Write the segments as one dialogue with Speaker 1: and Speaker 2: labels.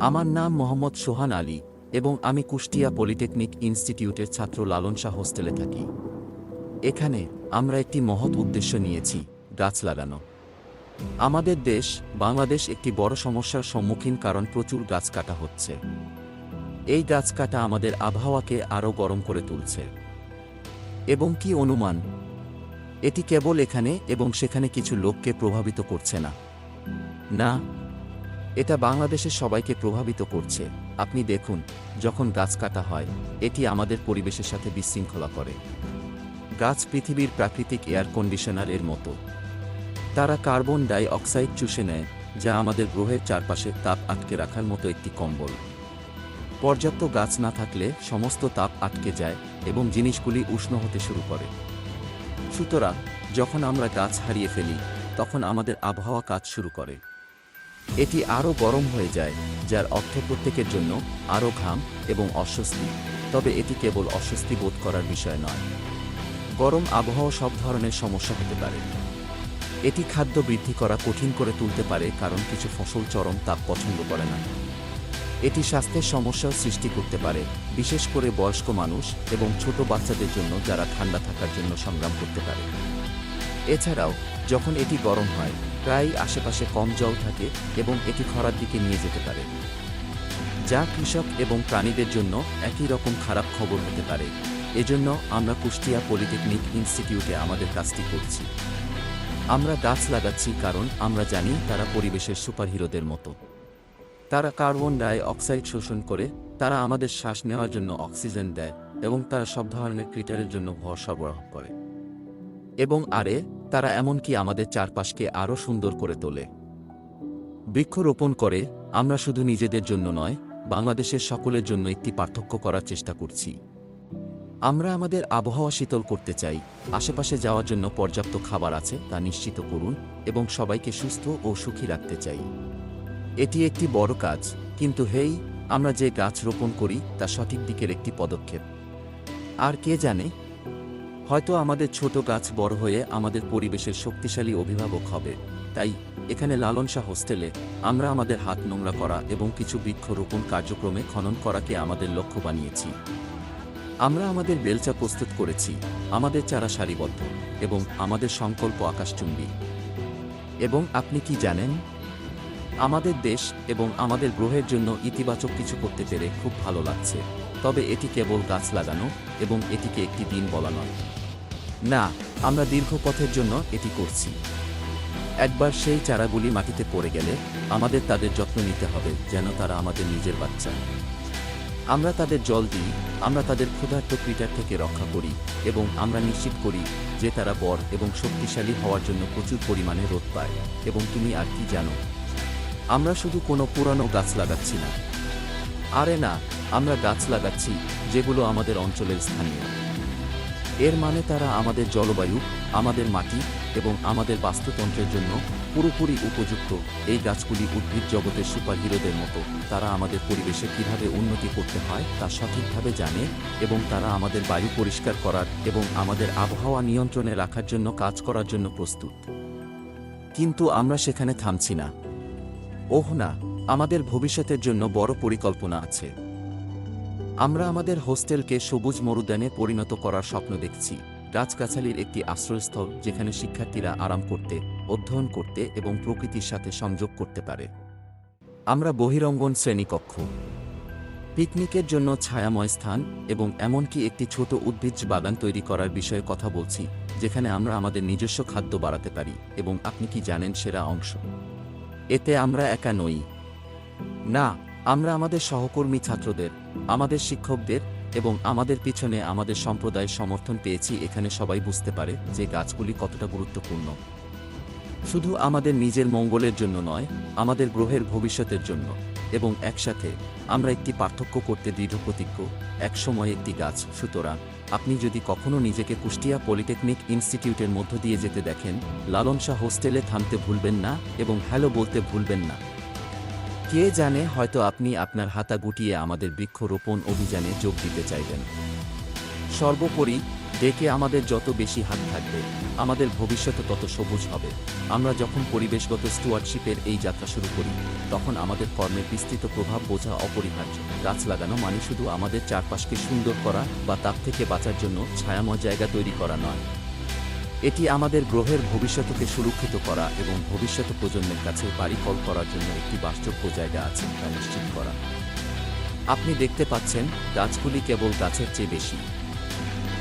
Speaker 1: আমার নাম মোহাম্মদ সোহান আলী এবং আমি কুষ্টিয়া পলিটেকনিক ইনস্টিটিউটের ছাত্র লালন শাহ হোস্টেলে থাকি। এখানে আমরা একটি মহৎ উদ্দেশ্য নিয়েছি, গাছ লাগানো। আমাদের দেশ, বাংলাদেশ একটি বড় সমস্যার সম্মুখীন কারণ প্রচুর গাছ কাটা হচ্ছে। এই গাছ কাটা আমাদের আবহাওয়াকে আরও গরম করে তুলছে। এবং কি অনুমান? এটি কেবল এখানে এবং সেখানে কিছু লোককে প্রভাবিত করছে না। না এটা বাংলাদেশের সবাইকে প্রভাবিত করছে। আপনি দেখুন, যখন গাছ কাটা হয়, এটি আমাদের পরিবেশের সাথে বিশৃঙ্খলা করে। গাছ পৃথিবীর প্রাকৃতিক এয়ার কন্ডিশনার এর মতো। তারা কার্বন ডাই অক্সাইড চুষে নেয়, যা আমাদের গ্রহের চারপাশে তাপ আটকে রাখার মতো একটি কম্বল। পর্যাপ্ত গাছ না থাকলে সমস্ত তাপ আটকে যায় এবং জিনিসগুলি উষ্ণ হতে শুরু করে। সুতরাং, যখন আমরা গাছ হারিয়ে ফেলি, তখন আমাদের আবহাওয়া কাজ শুরু করে। এটি আরও গরম হয়ে যায়, যার অর্থ প্রত্যেকের জন্য আরও ঘাম এবং অস্বস্তি, তবে এটি কেবল অস্বস্তি বোধ করার বিষয় নয়। গরম আবহাওয়া সব ধরনের সমস্যা হতে পারে। এটি খাদ্য বৃদ্ধি করা কঠিন করে তুলতে পারে, কারণ কিছু ফসল চরম তাপ পছন্দ করে না। এটি স্বাস্থ্যের সমস্যাও সৃষ্টি করতে পারে, বিশেষ করে বয়স্ক মানুষ এবং ছোট বাচ্চাদের জন্য যারা ঠান্ডা থাকার জন্য সংগ্রাম করতে পারে। এছাড়াও, যখন এটি গরম হয় প্রায় আশেপাশে কম জল থাকে এবং এটি খরার দিকে নিয়ে যেতে পারে, যা কৃষক এবং প্রাণীদের জন্য একই রকম খারাপ খবর হতে পারে। এজন্য আমরা কুষ্টিয়া পলিটেকনিক ইনস্টিটিউটে আমাদের কাজটি করছি। আমরা গাছ লাগাচ্ছি কারণ আমরা জানি তারা পরিবেশের সুপারহিরোদের মতো। তারা কার্বন ডাই অক্সাইড শোষণ করে, তারা আমাদের শ্বাস নেওয়ার জন্য অক্সিজেন দেয় এবং তারা সব ধরনের ক্রিটারের জন্য ভর সরবরাহ করে। এবং আরে তারা এমনকি আমাদের চারপাশকে আরও সুন্দর করে তোলে। বৃক্ষরোপণ করে, আমরা শুধু নিজেদের জন্য নয়, বাংলাদেশের সকলের জন্য একটি পার্থক্য করার চেষ্টা করছি। আমরা আমাদের আবহাওয়া শীতল করতে চাই, আশেপাশে যাওয়ার জন্য পর্যাপ্ত খাবার আছে তা নিশ্চিত করুন এবং সবাইকে সুস্থ ও সুখী রাখতে চাই। এটি একটি বড় কাজ, কিন্তু হেই, আমরা যে গাছ রোপণ করি তা সঠিক দিকের একটি পদক্ষেপ। আর কে জানে হয়তো আমাদের ছোট গাছ বড় হয়ে আমাদের পরিবেশের শক্তিশালী অভিভাবক হবে। তাই, এখানে লালন শাহ হোস্টেলে আমরা আমাদের হাত নোংরা করা এবং কিছু বৃক্ষরোপণ কার্যক্রমে খনন করাকে আমাদের লক্ষ্য বানিয়েছি। আমরা আমাদের বেলচা প্রস্তুত করেছি, আমাদের চারা সারিবদ্ধ এবং আমাদের সংকল্প আকাশচুম্বী। এবং আপনি কি জানেন? আমাদের দেশ এবং আমাদের গ্রহের জন্য ইতিবাচক কিছু করতে পেরে খুব ভালো লাগছে। তবে এটি কেবল গাছ লাগানো এবং এটিকে একটি দিন বলা নয়। না, আমরা দীর্ঘ পথের জন্য এটি করছি। একবার সেই চারাগুলি মাটিতে পড়ে গেলে আমাদের তাদের যত্ন নিতে হবে যেন তারা আমাদের নিজের বাচ্চা। আমরা তাদের জল দিই, আমরা তাদের ক্ষুধার্ত ক্রিটার থেকে রক্ষা করি এবং আমরা নিশ্চিত করি যে তারা বর এবং শক্তিশালী হওয়ার জন্য প্রচুর পরিমাণে রোদ পায়। এবং তুমি আর কি জানো? আমরা শুধু কোনো পুরানো গাছ লাগাচ্ছি না। আরে না আমরা গাছ লাগাচ্ছি, যেগুলো আমাদের অঞ্চলের স্থানীয়। এর মানে তারা আমাদের জলবায়ু, আমাদের মাটি এবং আমাদের বাস্তুতন্ত্রের জন্য পুরোপুরি উপযুক্ত এই গাছগুলি উদ্ভিদ জগতের সুপারহিরোদের মতো। তারা আমাদের পরিবেশে কীভাবে উন্নতি করতে হয় তা সঠিকভাবে জানে এবং তারা আমাদের বায়ু পরিষ্কার করার এবং আমাদের আবহাওয়া নিয়ন্ত্রণে রাখার জন্য কাজ করার জন্য প্রস্তুত। কিন্তু আমরা সেখানে থামছি না। ওহ না, আমাদের ভবিষ্যতের জন্য বড় পরিকল্পনা আছে। আমরা আমাদের হোস্টেলকে সবুজ মরুদ্যানে পরিণত করার স্বপ্ন দেখছি। গাছগাছালির একটি আশ্রয়স্থল যেখানে শিক্ষার্থীরা আরাম করতে, অধ্যয়ন করতে এবং প্রকৃতির সাথে সংযোগ করতে পারে। আমরা বহিরঙ্গন শ্রেণীকক্ষ। পিকনিকের জন্য ছায়াময় স্থান এবং এমনকি একটি ছোট উদ্ভিজ বাগান তৈরি করার বিষয়ে কথা বলছি, যেখানে আমরা আমাদের নিজস্ব খাদ্য বাড়াতে পারি এবং আপনি কি জানেন সেরা অংশ? এতে আমরা একা নই। না আমরা আমাদের সহকর্মী ছাত্রদের, আমাদের শিক্ষকদের এবং আমাদের পিছনে আমাদের সম্প্রদায়ের সমর্থন পেয়েছি এখানে সবাই বুঝতে পারে যে গাছগুলি কতটা গুরুত্বপূর্ণ। শুধু আমাদের নিজের মঙ্গলের জন্য নয়, আমাদের গ্রহের ভবিষ্যতের জন্য। এবং একসাথে আমরা একটি পার্থক্য করতে দৃঢ় প্রতিজ্ঞ একসময় একটি গাছ। সুতরাং আপনি যদি কখনো নিজেকে কুষ্টিয়া পলিটেকনিক ইনস্টিটিউটের মধ্য দিয়ে যেতে দেখেন লালন শাহ হোস্টেলে থামতে ভুলবেন না এবং হ্যালো বলতে ভুলবেন না। কে জানে, হয়তো আপনি আপনার হাতা গুটিয়ে আমাদের বৃক্ষরোপণ অভিযানে যোগ দিতে চাইবেন। সর্বোপরি, ডেকে আমাদের যত বেশি হাত থাকবে, আমাদের ভবিষ্যৎ তত সবুজ হবে। আমরা যখন পরিবেশগত স্টুয়ার্ডশিপের এই যাত্রা শুরু করি, তখন আমাদের কর্মের বিস্তৃত প্রভাব বোঝা অপরিহার্য। গাছ লাগানো মানে শুধু আমাদের চারপাশকে সুন্দর করা বা তাপ থেকে বাঁচার জন্য ছায়াময় জায়গা তৈরি করা নয়। এটি আমাদের গ্রহের ভবিষ্যৎকে সুরক্ষিত করা এবং ভবিষ্যৎ প্রজন্মের কাছে বাড়ি কল করার জন্য একটি বাসযোগ্য জায়গা আছে তা নিশ্চিত করা। আপনি দেখতে পাচ্ছেন, গাছগুলি কেবল গাছের চেয়ে বেশি।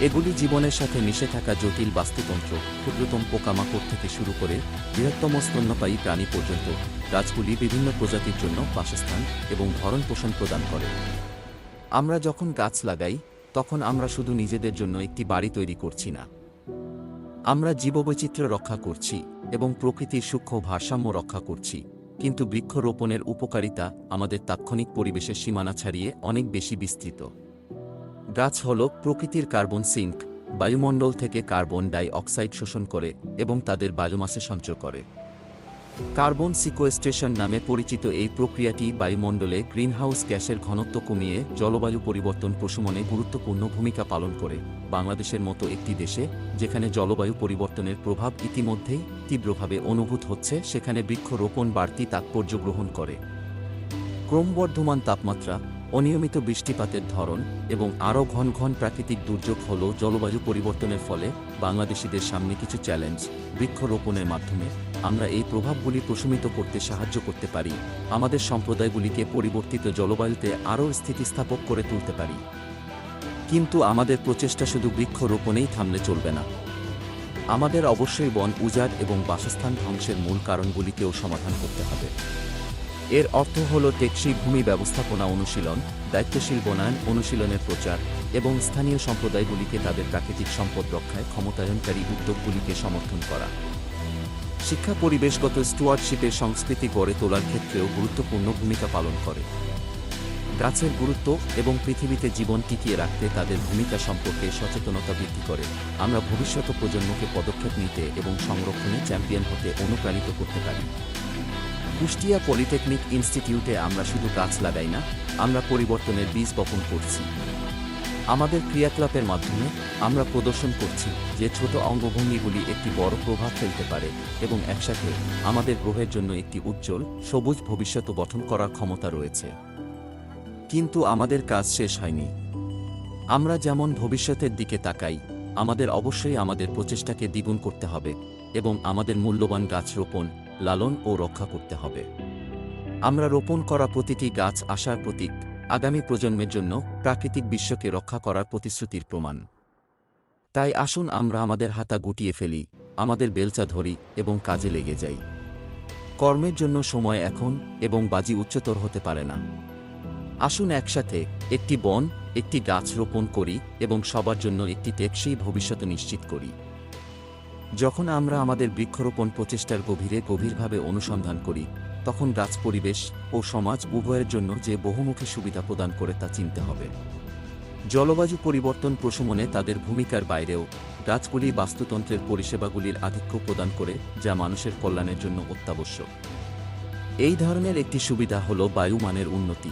Speaker 1: এগুলি জীবনের সাথে মিশে থাকা জটিল বাস্তুতন্ত্র, ক্ষুদ্রতম পোকামাকড় থেকে শুরু করে বৃহত্তম স্তন্যপায়ী প্রাণী পর্যন্ত গাছগুলি বিভিন্ন প্রজাতির জন্য বাসস্থান এবং ভরণ পোষণ প্রদান করে। আমরা যখন গাছ লাগাই, তখন আমরা শুধু নিজেদের জন্য একটি বাড়ি তৈরি করছি না। আমরা জীববৈচিত্র্য রক্ষা করছি এবং প্রকৃতির সূক্ষ্ম ভারসাম্য রক্ষা করছি, কিন্তু বৃক্ষরোপণের উপকারিতা আমাদের তাৎক্ষণিক পরিবেশের সীমানা ছাড়িয়ে অনেক বেশি বিস্তৃত। গাছ হল প্রকৃতির কার্বন সিঙ্ক, বায়ুমণ্ডল থেকে কার্বন ডাই অক্সাইড শোষণ করে এবং তাদের বায়োমাসে সঞ্চয় করে। কার্বন সিকোয়েস্ট্রেশন নামে পরিচিত এই প্রক্রিয়াটি বায়ুমণ্ডলে গ্রিনহাউস গ্যাসের ঘনত্ব কমিয়ে জলবায়ু পরিবর্তন প্রশমনে গুরুত্বপূর্ণ ভূমিকা পালন করে। বাংলাদেশের মতো একটি দেশে, যেখানে জলবায়ু পরিবর্তনের প্রভাব ইতিমধ্যেই তীব্রভাবে অনুভূত হচ্ছে, সেখানে বৃক্ষরোপণ বাড়তি তাৎপর্য গ্রহণ করে। ক্রমবর্ধমান তাপমাত্রা, অনিয়মিত বৃষ্টিপাতের ধরন এবং আরও ঘন ঘন প্রাকৃতিক দুর্যোগ হল জলবায়ু পরিবর্তনের ফলে বাংলাদেশিদের সামনে কিছু চ্যালেঞ্জ। বৃক্ষরোপণের মাধ্যমে আমরা এই প্রভাবগুলি প্রশমিত করতে সাহায্য করতে পারি, আমাদের সম্প্রদায়গুলিকে পরিবর্তিত জলবায়ুতে আরও স্থিতিস্থাপক করে তুলতে পারি। কিন্তু আমাদের প্রচেষ্টা শুধু বৃক্ষরোপণেই থামলে চলবে না। আমাদের অবশ্যই বন উজাড় এবং বাসস্থান ধ্বংসের মূল কারণগুলিকেও সমাধান করতে হবে। এর অর্থ হল টেকসই ভূমি ব্যবস্থাপনা অনুশীলন, দায়িত্বশীল বনায়ন অনুশীলনের প্রচার এবং স্থানীয় সম্প্রদায়গুলিকে তাদের প্রাকৃতিক সম্পদ রক্ষায় ক্ষমতায়নকারী উদ্যোগগুলিকে সমর্থন করা। শিক্ষা পরিবেশগত স্টুয়ার্ডশিপের সংস্কৃতি গড়ে তোলার ক্ষেত্রেও গুরুত্বপূর্ণ ভূমিকা পালন করে। গাছের গুরুত্ব এবং পৃথিবীতে জীবন টিকিয়ে রাখতে তাদের ভূমিকা সম্পর্কে সচেতনতা বৃদ্ধি করে। আমরা ভবিষ্যৎ প্রজন্মকে পদক্ষেপ নিতে এবং সংরক্ষণে চ্যাম্পিয়ন হতে অনুপ্রাণিত করতে পারি। কুষ্টিয়া পলিটেকনিক ইনস্টিটিউটে আমরা শুধু গাছ লাগাই না, আমরা পরিবর্তনের বীজ বপন করছি। আমাদের ক্রিয়াকলাপের মাধ্যমে আমরা প্রদর্শন করছি যে ছোট অঙ্গভঙ্গিগুলি একটি বড় প্রভাব ফেলতে পারে এবং একসাথে আমাদের গ্রহের জন্য একটি উজ্জ্বল, সবুজ ভবিষ্যৎ গঠন করার ক্ষমতা রয়েছে। কিন্তু আমাদের কাজ শেষ হয়নি। আমরা যেমন ভবিষ্যতের দিকে তাকাই, আমাদের অবশ্যই আমাদের প্রচেষ্টাকে দ্বিগুণ করতে হবে এবং আমাদের মূল্যবান গাছ রোপণ, লালন ও রক্ষা করতে হবে। আমরা রোপণ করা প্রতিটি গাছ আশার প্রতীক আগামী প্রজন্মের জন্য প্রাকৃতিক বিশ্বকে রক্ষা করার প্রতিশ্রুতির প্রমাণ। তাই আসুন আমরা আমাদের হাতা গুটিয়ে ফেলি, আমাদের বেলচা ধরি এবং কাজে লেগে যাই। কর্মের জন্য সময় এখন এবং বাজি উচ্চতর হতে পারে না। আসুন একসাথে একটি বন, একটি গাছ রোপণ করি এবং সবার জন্য একটি টেকসই ভবিষ্যৎ নিশ্চিত করি। যখন আমরা আমাদের বৃক্ষরোপণ প্রচেষ্টার গভীরে গভীরভাবে অনুসন্ধান করি তখন গাছ পরিবেশ ও সমাজ উভয়ের জন্য যে বহুমুখী সুবিধা প্রদান করে তা চিনতে হবে। জলবায়ু পরিবর্তন প্রশমনে তাদের ভূমিকার বাইরেও গাছগুলি বাস্তুতন্ত্রের পরিষেবাগুলির আধিক্য প্রদান করে যা মানুষের কল্যাণের জন্য অত্যাবশ্যক। এই ধরনের একটি সুবিধা হল বায়ুমানের উন্নতি।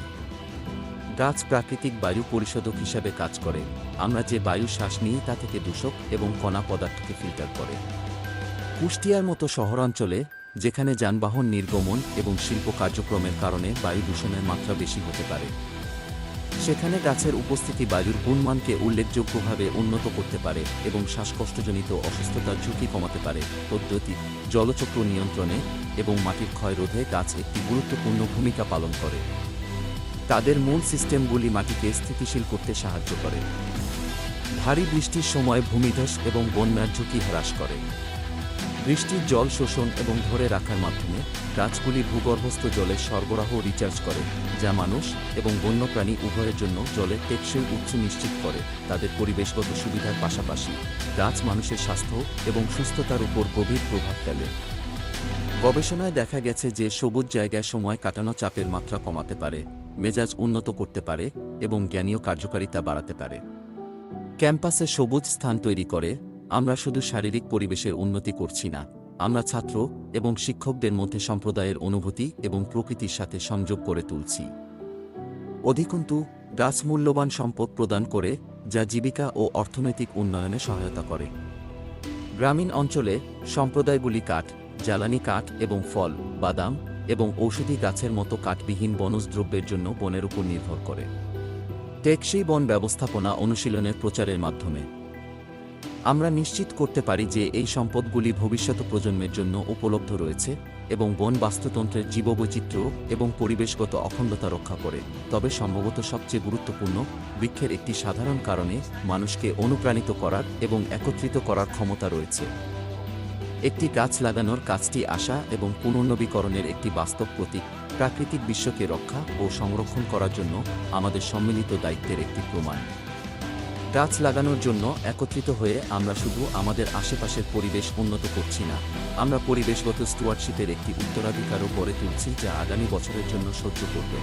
Speaker 1: গাছ প্রাকৃতিক বায়ু পরিশোধক হিসাবে কাজ করে। আমরা যে বায়ু শ্বাস নিই তা থেকে দূষক এবং কণা পদার্থকে ফিল্টার করে। কুষ্টিয়ার মতো শহরাঞ্চলে যেখানে যানবাহন নির্গমন এবং শিল্প কার্যক্রমের কারণে বায়ু দূষণের মাত্রা বেশি হতে পারে। সেখানে গাছের উপস্থিতি বায়ুর গুণমানকে উল্লেখযোগ্যভাবে উন্নত করতে পারে এবং শ্বাসকষ্টজনিত অসুস্থতার ঝুঁকি কমাতে পারে। পদ্ধতি, জলচক্র নিয়ন্ত্রণে এবং মাটির ক্ষয় রোধে গাছ একটি গুরুত্বপূর্ণ ভূমিকা পালন করে। তাদের মূল সিস্টেমগুলি মাটিকে স্থিতিশীল করতে সাহায্য করে। ভারী বৃষ্টির সময় ভূমিধস এবং বন্যার ঝুঁকি হ্রাস করে। বৃষ্টির জল শোষণ এবং ধরে রাখার মাধ্যমে গাছগুলি ভূগর্ভস্থ জলের সরবরাহ রিচার্জ করে, যা মানুষ এবং বন্যপ্রাণী উভয়ের জন্য জলের টেকসই উৎস নিশ্চিত করে, তাদের পরিবেশগত সুবিধার পাশাপাশি গাছ মানুষের স্বাস্থ্য এবং সুস্থতার উপর গভীর প্রভাব ফেলে। গবেষণায় দেখা গেছে যে সবুজ জায়গায় সময় কাটানো চাপের মাত্রা কমাতে পারে, মেজাজ উন্নত করতে পারে এবং জ্ঞানীয় কার্যকারিতা বাড়াতে পারে। ক্যাম্পাসে সবুজ স্থান তৈরি করে আমরা শুধু শারীরিক পরিবেশের উন্নতি করছি না, আমরা ছাত্র এবং শিক্ষকদের মধ্যে সম্প্রদায়ের অনুভূতি এবং প্রকৃতির সাথে সংযোগ করে তুলছি। অধিকন্তু গাছ মূল্যবান সম্পদ প্রদান করে, যা জীবিকা ও অর্থনৈতিক উন্নয়নে সহায়তা করে। গ্রামীণ অঞ্চলে সম্প্রদায়গুলি কাঠ, জ্বালানি কাঠ এবং ফল, বাদাম এবং ঔষধি গাছের মতো কাঠবিহীন বনজ দ্রব্যের জন্য বনের উপর নির্ভর করে। টেকসই বন ব্যবস্থাপনা অনুশীলনের প্রচারের মাধ্যমে আমরা নিশ্চিত করতে পারি যে এই সম্পদগুলি ভবিষ্যৎ প্রজন্মের জন্য উপলব্ধ রয়েছে এবং বন বাস্তুতন্ত্রের জীববৈচিত্র্য এবং পরিবেশগত অখণ্ডতা রক্ষা করে। তবে সম্ভবত সবচেয়ে গুরুত্বপূর্ণ, বৃক্ষের একটি সাধারণ কারণে মানুষকে অনুপ্রাণিত করার এবং একত্রিত করার ক্ষমতা রয়েছে। একটি গাছ লাগানোর কাজটি আশা এবং পুনর্নবীকরণের একটি বাস্তব প্রতীক, প্রাকৃতিক বিশ্বকে রক্ষা ও সংরক্ষণ করার জন্য আমাদের সম্মিলিত দায়িত্বের একটি প্রমাণ। গাছ লাগানোর জন্য একত্রিত হয়ে আমরা শুধু আমাদের আশেপাশের পরিবেশ উন্নত করছি না। আমরা পরিবেশগত স্টুয়ার্ডশিপের একটি উত্তরাধিকারও গড়ে তুলছি যা আগামী বছরের জন্য সহ্য করবে।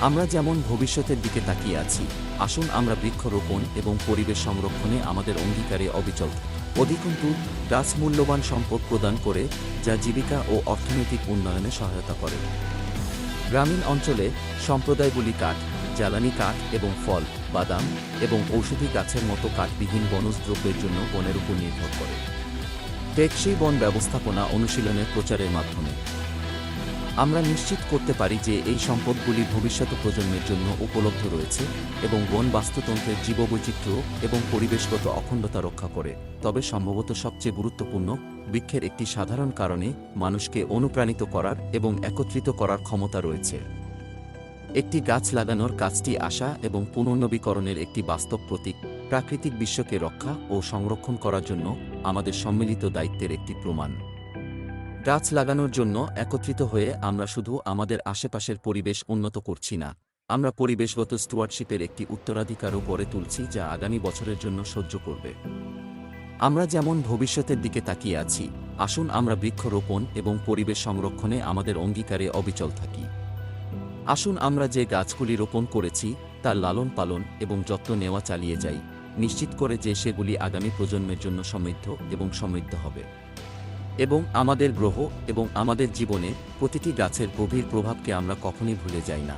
Speaker 1: আমরা যেমন ভবিষ্যতের দিকে তাকিয়ে আছি, আসুন আমরা বৃক্ষরোপণ এবং পরিবেশ সংরক্ষণে আমাদের অঙ্গীকারে অবিচল। অধিকন্তু গাছ মূল্যবান সম্পদ প্রদান করে, যা জীবিকা ও অর্থনৈতিক উন্নয়নে সহায়তা করে। গ্রামীণ অঞ্চলে সম্প্রদায়গুলি কাঠ জ্বালানি কাঠ এবং ফল, বাদাম এবং ঔষধি গাছের মতো কাঠবিহীন বনজ দ্রব্যের জন্য বনের উপর নির্ভর করে। টেকসই বন ব্যবস্থাপনা অনুশীলনের প্রচারের মাধ্যমে। আমরা নিশ্চিত করতে পারি যে এই সম্পদগুলি ভবিষ্যৎ প্রজন্মের জন্য উপলব্ধ রয়েছে এবং বন বাস্তুতন্ত্রের জীববৈচিত্র্য এবং পরিবেশগত অখণ্ডতা রক্ষা করে, তবে সম্ভবত সবচেয়ে গুরুত্বপূর্ণ বৃক্ষের একটি সাধারণ কারণে মানুষকে অনুপ্রাণিত করার এবং একত্রিত করার ক্ষমতা রয়েছে। একটি গাছ লাগানোর কাজটি আশা এবং পুনর্নবীকরণের একটি বাস্তব প্রতীক, প্রাকৃতিক বিশ্বকে রক্ষা ও সংরক্ষণ করার জন্য আমাদের সম্মিলিত দায়িত্বের একটি প্রমাণ। গাছ লাগানোর জন্য একত্রিত হয়ে আমরা শুধু আমাদের আশেপাশের পরিবেশ উন্নত করছি না, আমরা পরিবেশগত স্টুয়ার্ডশিপের একটি উত্তরাধিকারও গড়ে তুলছি যা আগামী বছরের জন্য সহ্য করবে। আমরা যেমন ভবিষ্যতের দিকে তাকিয়ে আছি, আসুন আমরা বৃক্ষরোপণ এবং পরিবেশ সংরক্ষণে আমাদের অঙ্গীকারে অবিচল থাকি। আসুন আমরা যে গাছগুলি রোপণ করেছি, তার লালন পালন এবং যত্ন নেওয়া চালিয়ে যাই। নিশ্চিত করে যে সেগুলি আগামী প্রজন্মের জন্য সমৃদ্ধ এবং সমৃদ্ধ হবে। এবং আমাদের গ্রহ এবং আমাদের জীবনে প্রতিটি গাছের গভীর প্রভাবকে আমরা কখনই ভুলে যাই না।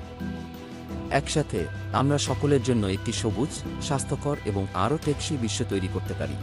Speaker 1: একসাথে আমরা সকলের জন্য একটি সবুজ, স্বাস্থ্যকর এবং আরও টেকসই বিশ্ব তৈরি করতে পারি।